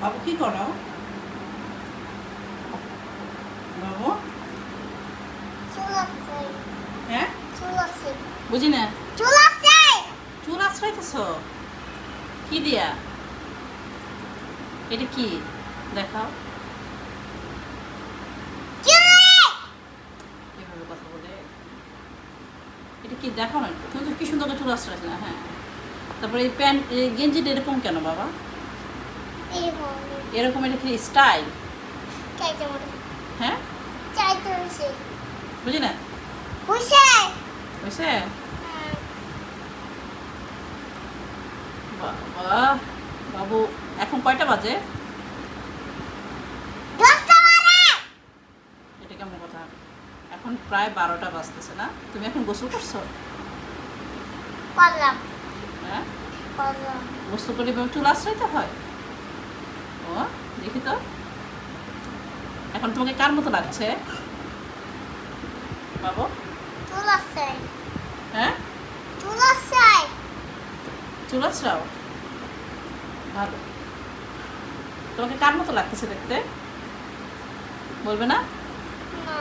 বাবু কি করো? বাবু? হ্যাঁ? বুঝি না। চুল আশ্রয়তেছ কি দিয়া? এটা কি? দেখাও। এভাবে কথা বলে। এটা কি? দেখাও না তুমি তো কি সুন্দর চুল আশ্রয় না হ্যাঁ। তারপরে এই প্যান্ট এই গেঞ্জিটা এরকম কেন বাবা? এরকম এটা কি স্টাইল? হ্যাঁ? বুঝি না? হয়েছে? বাবা বাবু এখন কয়টা বাজে? এটা কেমন কথা? এখন প্রায় বারোটা বাজতেছে না? তুমি এখন গোসল করছ? করলাম। হ্যাঁ? করলাম। গোসল করে চুল আশ্রয়তে হয়? ও দেখি তো। এখন তোমাকে কার মতো লাগছে? বাবু? হ্যাঁ? চুল আছে ভালো। তোমাকে কার মতো লাগতেছে দেখতে? বলবে না? না।